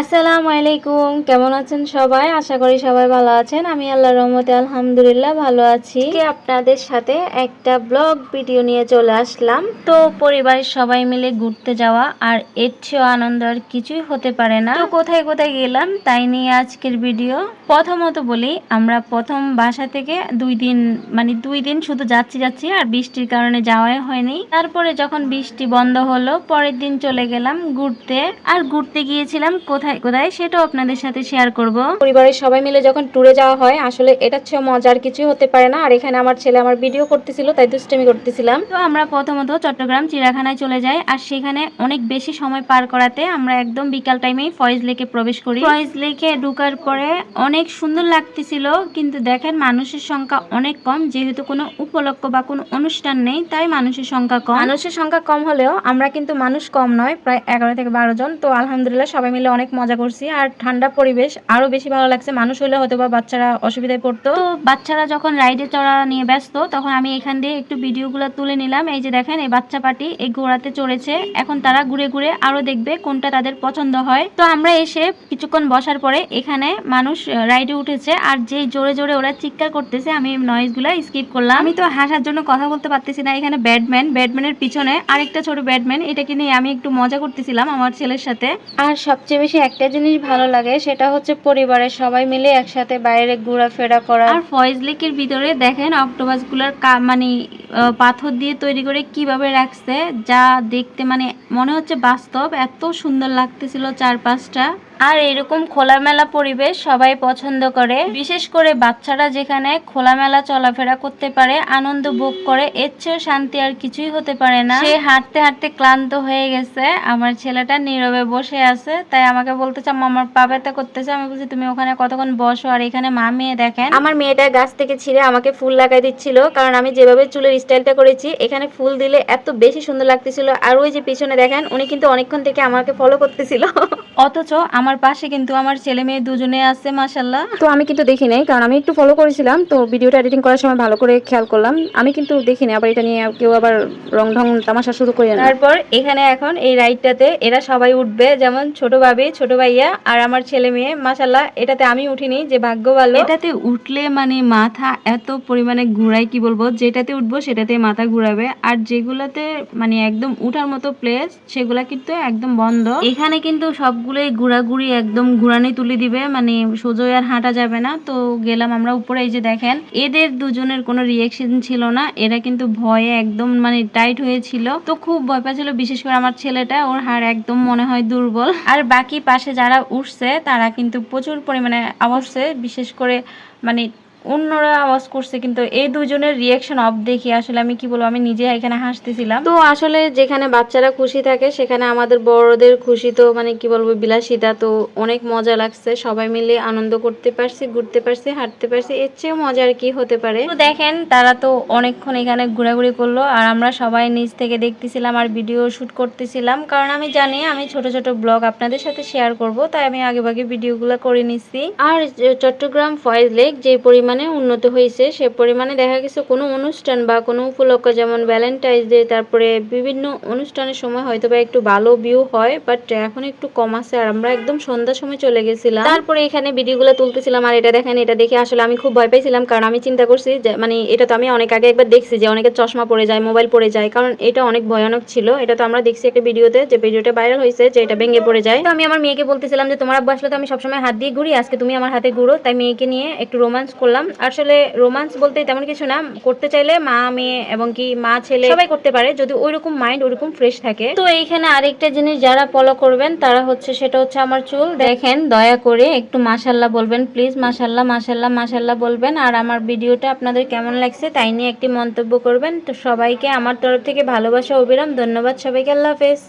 আসসালামু আলাইকুম, কেমন আছেন সবাই? আশা করি সবাই ভালো আছেন। আমি আল্লাহর রহমতে আলহামদুলিল্লাহ ভালো আছি। আপনাদের সাথে একটা ব্লগ ভিডিও নিয়ে চলে আসলাম। তো পরিবারের সবাই মিলে ঘুরতে যাওয়া আর এর চেয়েও আনন্দ আর কিছুই হতে পারে না। তো কোথায় কোথায় গেলাম তাই নিয়ে আজকের ভিডিও। প্রথমত বলি, আমরা প্রথম বাসা থেকে দুই দিন মানে দুই দিন শুধু যাচ্ছি যাচ্ছি আর বৃষ্টির কারণে যাওয়াই হয়নি। তারপরে যখন বৃষ্টি বন্ধ হলো, পরের দিন চলে গেলাম ঘুরতে। আর ঘুরতে গিয়েছিলাম কোথায় কোথায় কোথায় সেটাও আপনাদের সাথে শেয়ার করব। পরিবারের সবাই মিলে যখন ট্যুরে যাওয়া হয় আসলে এটা চেয়ে মজার কিছু হতে পারে না। আর এখানে আমার ছেলে আমার ভিডিও করতেছিল তাই দুষ্টামি করতেছিলাম। তো আমরা প্রথমত চট্টগ্রাম চিড়িয়াখানায় চলে যাই আর সেখানে অনেক বেশি সময় পার করাতে আমরা একদম বিকাল টাইমেই ফয়েজ লেকে প্রবেশ করি। ফয়েজ লেকে ঢুকার পরে অনেক সুন্দর লাগতেছিল কিন্তু দেখেন মানুষের সংখ্যা অনেক কম। যেহেতু কোনো উপলক্ষ বা কোনো অনুষ্ঠান নেই তাই মানুষের সংখ্যা কম। মানুষের সংখ্যা কম হলেও আমরা কিন্তু মানুষ কম নয় প্রায় এগারো থেকে বারো জন। তো আলহামদুলিল্লাহ সবাই মিলে অনেক মজা করছি। আর ঠান্ডা পরিবেশ আরও বেশি ভালো লাগছে। মানুষ হলে হয়তো বা বাচ্চারা অসুবিধায় পড়তো। তো বাচ্চারা যখন রাইডে চড়া নিয়ে ব্যস্ত তখন আমি এখান দিয়ে একটু ভিডিওগুলো তুলে নিলাম। এই যে দেখেন এই বাচ্চা পাটি এই ঘোড়াতে চড়েছে। এখন তারা ঘুরে ঘুরে আরও দেখবে কোনটা তাদের পছন্দ হয়। তো আমরা এসে কিছুক্ষণ বসার পরে এখানে মানুষ রাইডে উঠেছে। আর যে জোরে জোরে ওরা চিৎকার করতেছে আমি নয়েজগুলো স্কিপ করলাম। আমি তো হাসার জন্য কথা বলতে পারতেছি না। এখানে ব্যাটম্যান ব্যাটম্যানের পিছনে আরেকটা ছোট ব্যাটম্যান। এটাকে নিয়ে আমি একটু মজা করতেছিলাম আমার ছেলের সাথে। আর সবচেয়ে বেশি একটা জিনিস ভালো লাগে সেটা হচ্ছে পরিবারের সবাই মিলে একসাথে বাইরে ঘোরাফেরা করা। আর ফয়েজ লেকের ভিতরে দেখেন অক্টোপাসগুলার মানে পাথর দিয়ে তৈরি করে কীভাবে রাখছে যা দেখতে মানে মনে হচ্ছে বাস্তব এত সুন্দর লাগতেছিল চারপাশটা। আর এরকম খোলামেলা পরিবেশ সবাই পছন্দ করে। বিশেষ করে বাচ্চারা যেখানে খোলামেলা চলাফেরা করতে পারে আনন্দ ভোগ করে এর চেয়েও শান্তি আর কিছুই হতে পারে না। সে হাঁটতে হাঁটতে ক্লান্ত হয়ে গেছে। আমার ছেলেটা নীরবে বসে আছে তাই আমাকে বলতেছে চাম আমার পা ব্যথা করতেছে। আমি বলছি, তুমি ওখানে কতক্ষণ বসো আর এখানে মা মেয়ে দেখেন। আমার মেয়েটা গাছ থেকে ছিঁড়ে আমাকে ফুল লাগাই দিচ্ছিল, কারণ আমি যেভাবে চুলের স্টাইলটা করেছি, এখানে ফুল দিলে এত বেশি সুন্দর লাগতেছিল। আর ওই যে পিছনে দেখেন, উনি কিন্তু অনেকক্ষণ থেকে আমাকে ফলো করতেছিল। অথচ আমার পাশে কিন্তু আমার ছেলে মেয়ে দুজনে আছে মাসাল্লাহ তো আমি কিন্তু দেখি নাই কারণ আমি একটু ফলো করেছিলাম তো ভিডিওটা এডিটিং করার সময় ভালো করে খেয়াল করলাম। আমি কিন্তু দেখিনি আবার এটা নিয়ে কেউ আবার রং ঢং তামাশা শুরু করে না তারপর এখানে এখন এই রাইডটাতে এরা সবাই উঠবে যেমন ছোট ভাবি ছোট ভাইয়া আর আমার ছেলে মেয়ে মাসাল্লাহ এটাতে আমি উঠিনি যে ভাগ্য ভালো। এটাতে উঠলে মানে মাথা এত পরিমাণে ঘুরাই কি বলব? যেটাতে উঠবো সেটাতে মাথা ঘুরাবে। আর যেগুলাতে মানে একদম উঠার মতো প্লেস সেগুলা কিন্তু একদম বন্ধ। এখানে কিন্তু সবগুলোই ঘোরাঘুরি একদম ঘুরানি তুলে দিবে মানে সোজা আর হাঁটা যাবে না। তো গেলাম আমরা উপরে, এই যে দেখেন, এদের দুজনের কোনো রিয়েকশন ছিল না। এরা কিন্তু ভয়ে একদম মানে টাইট হয়েছিল। তো খুব ভয় পাচ্ছিল বিশেষ করে আমার ছেলেটা, ওর হাড় একদম মনে হয় দুর্বল। আর বাকি পাশে যারা উঠছে, তারা কিন্তু প্রচুর পরিমাণে আওয়াজছে বিশেষ করে মানে অন্যরা আওয়াজ করছে কিন্তু এই দুজনের রিয়াকশন অফ দেখি। আসলে আমি কি বলব আমি নিজে এখানে হাসতেছিলাম। তো আসলে যেখানে বাচ্চারা খুশি থাকে সেখানে আমাদের বড়দের খুশি তো মানে কি বলব বিলাসিতা তো অনেক মজা লাগছে। সবাই মিলে আনন্দ করতে পারছি ঘুরতে পারছি হাঁটতে পারছি এর চেয়েও মজা আর কি হতে পারে। তো দেখেন তারা তো অনেকক্ষণ এখানে ঘোরাঘুরি করল আর আমরা সবাই নিচ থেকে দেখতেছিলাম আর ভিডিও শুট করতেছিলাম। কারণ আমি জানি আমি ছোট ছোট ব্লগ আপনাদের সাথে শেয়ার করব তাই আমি আগে ভাগে ভিডিওগুলো করে নিচ্ছি আর চট্টগ্রাম ফয়েজ লেক যে পরিমাণে উন্নত হয়েছে। সে পরিমাণে দেখা গেছে কোনো অনুষ্ঠান বা কোনো উপলক্ষ, যেমন ভ্যালেন্টাইন্স ডে তারপরে বিভিন্ন অনুষ্ঠানের সময় হয়তো বা একটু ভালো ভিউ হয় বাট এখন একটু কম আছে আর আমরা একদম সন্ধ্যার সময় চলে গেছিলাম। তারপরে এখানে ভিডিওগুলো তুলতেছিলাম আর এটা দেখেন, এটা দেখে আসলে আমি খুব ভয় পাইছিলাম কারণ আমি চিন্তা করছি যে মানে এটা তো আমি অনেক আগে একবার দেখছি যে অনেকে চশমা পড়ে যায় মোবাইল পড়ে যায়, কারণ এটা অনেক ভয়ানক ছিল। এটা তো আমরা দেখছি একটা ভিডিওতে যে ভিডিওটা ভাইরাল হয়েছে যে এটা ভেঙে পড়ে যায়। তো আমি আমার মেয়েকে বলতেছিলাম যে, তোমার আব্বু আসলে তো আমি সবসময় হাত দিয়ে ঘুরি, আজকে তুমি আমার হাতে ঘুরো। তাই মেয়েকে নিয়ে একটু রোমান্স করলাম। আসলে রোমান্স বলতে তেমন কিছু না, করতে চাইলে মা, মেয়ে এবং কি মা, ছেলে সবাই করতে পারে, যদি ওইরকম মাইন্ড ওইরকম ফ্রেশ থাকে। তো এইখানে আরেকটা জিনিস যারা ফলো করবেন, তারা হচ্ছে সেটা হচ্ছে আমার চুল। দেখেন, দয়া করে একটু মাসাল্লাহ বলবেন প্লিজ মাসাল্লাহ মাসাল্লাহ মাসাল্লাহ বলবেন। আর আমার ভিডিওটা আপনাদের কেমন লাগছে তাই নিয়ে একটি মন্তব্য করবেন। তো সবাইকে আমার তরফ থেকে ভালোবাসা, অবিরাম। ধন্যবাদ সবাইকে, আল্লাহ হাফেজ।